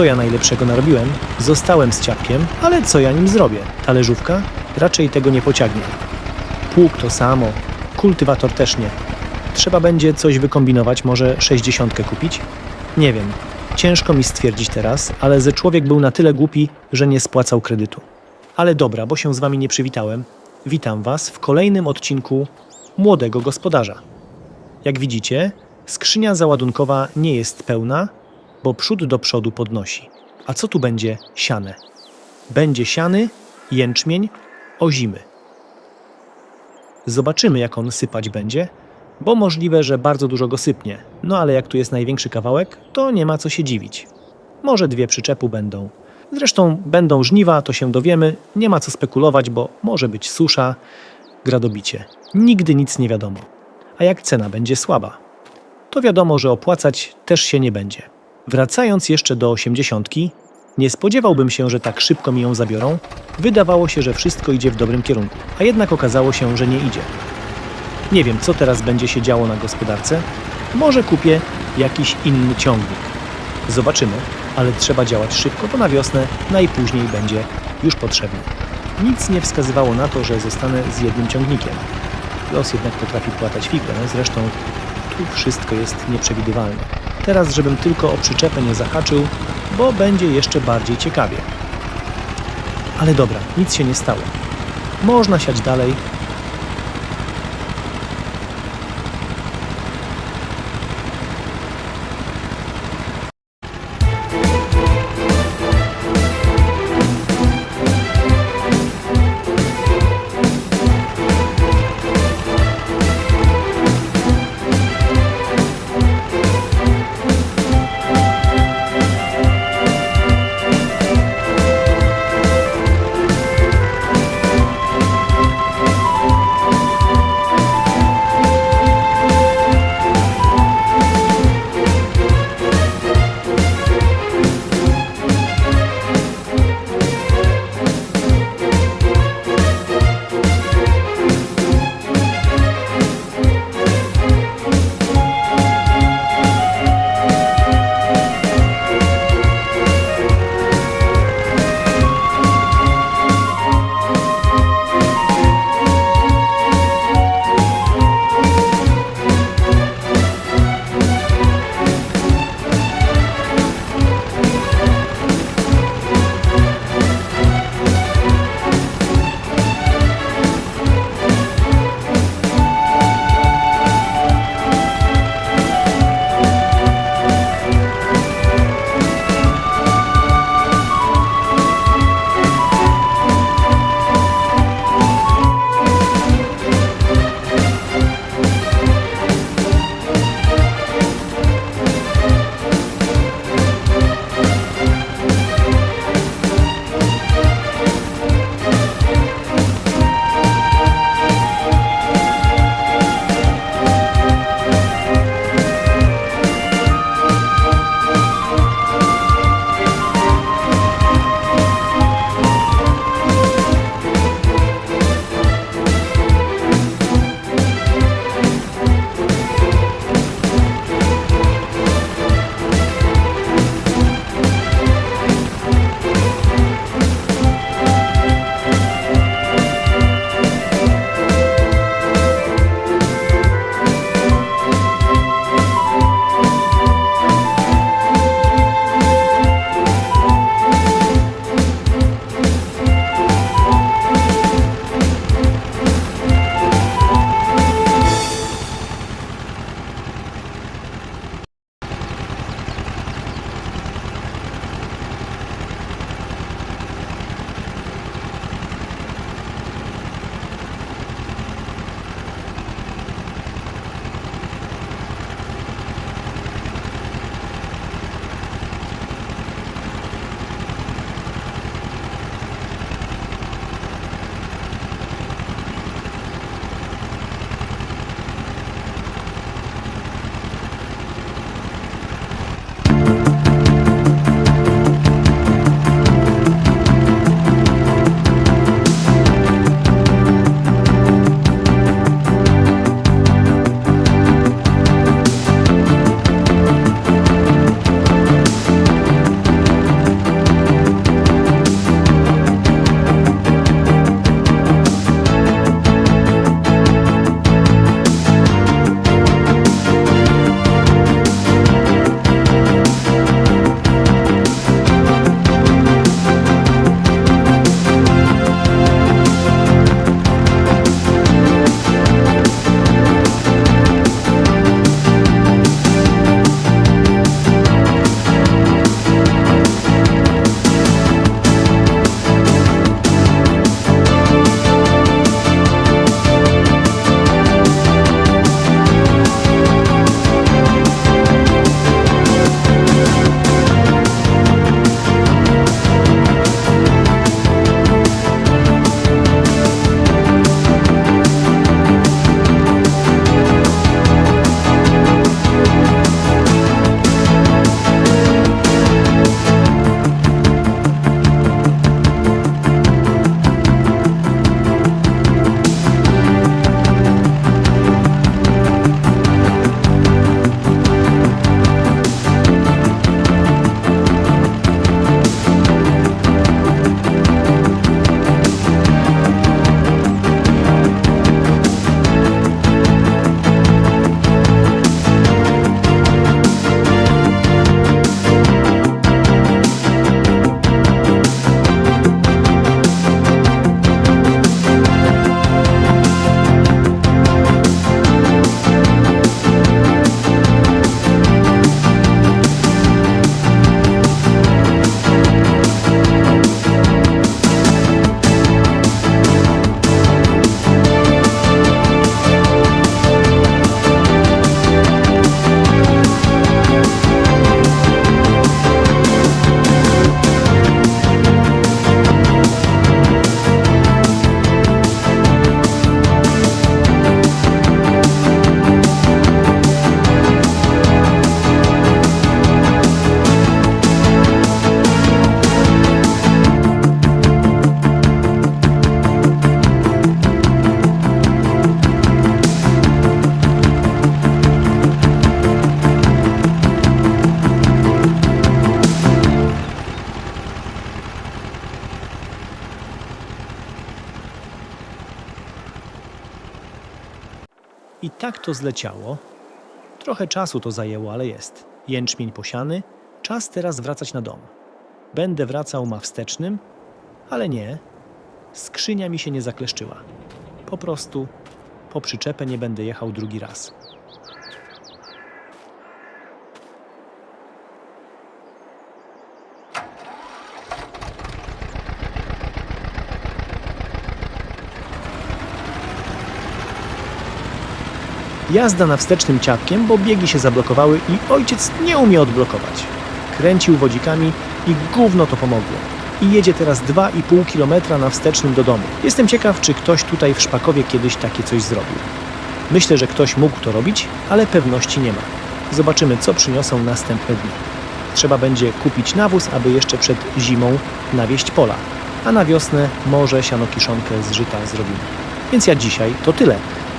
co ja najlepszego narobiłem. Zostałem z ciapkiem, ale co ja nim zrobię? Talerzówka? Raczej tego nie pociągnie. Pług to samo, kultywator też nie. Trzeba będzie coś wykombinować, może 60 kupić? Nie wiem. Ciężko mi stwierdzić teraz, ale ze człowiek był na tyle głupi, że nie spłacał kredytu. Ale dobra, bo się z wami nie przywitałem. Witam was w kolejnym odcinku Młodego Gospodarza. Jak widzicie, skrzynia załadunkowa nie jest pełna, bo przód do przodu podnosi. A co tu będzie siane? Będzie siany, jęczmień, ozimy. Zobaczymy, jak on sypać będzie, bo możliwe, że bardzo dużo go sypnie. No ale jak tu jest największy kawałek, to nie ma co się dziwić. Może dwie przyczepu będą. Zresztą będą żniwa, to się dowiemy. Nie ma co spekulować, bo może być susza, gradobicie. Nigdy nic nie wiadomo. A jak cena będzie słaba, to wiadomo, że opłacać też się nie będzie. Wracając jeszcze do osiemdziesiątki, nie spodziewałbym się, że tak szybko mi ją zabiorą. Wydawało się, że wszystko idzie w dobrym kierunku, a jednak okazało się, że nie idzie. Nie wiem, co teraz będzie się działo na gospodarce. Może kupię jakiś inny ciągnik. Zobaczymy, ale trzeba działać szybko, bo na wiosnę najpóźniej będzie już potrzebny. Nic nie wskazywało na to, że zostanę z jednym ciągnikiem. Los jednak potrafi płatać figę, zresztą tu wszystko jest nieprzewidywalne. Teraz, żebym tylko o przyczepę nie zahaczył, bo będzie jeszcze bardziej ciekawie. Ale dobra, nic się nie stało. Można siać dalej, I tak to zleciało. Trochę czasu to zajęło, ale jest. Jęczmień posiany, czas teraz wracać na dom. Będę wracał ma wstecznym, ale nie. Skrzynia mi się nie zakleszczyła. Po prostu po przyczepę nie będę jechał drugi raz. Jazda na wstecznym ciapkiem, bo biegi się zablokowały i ojciec nie umie odblokować. Kręcił wodzikami i gówno to pomogło. I jedzie teraz 2,5 km na wstecznym do domu. Jestem ciekaw, czy ktoś tutaj w Szpakowie kiedyś takie coś zrobił. Myślę, że ktoś mógł to robić, ale pewności nie ma. Zobaczymy, co przyniosą następne dni. Trzeba będzie kupić nawóz, aby jeszcze przed zimą nawieść pola, a na wiosnę może sianokiszonkę z żyta zrobimy. Więc jak dzisiaj to tyle.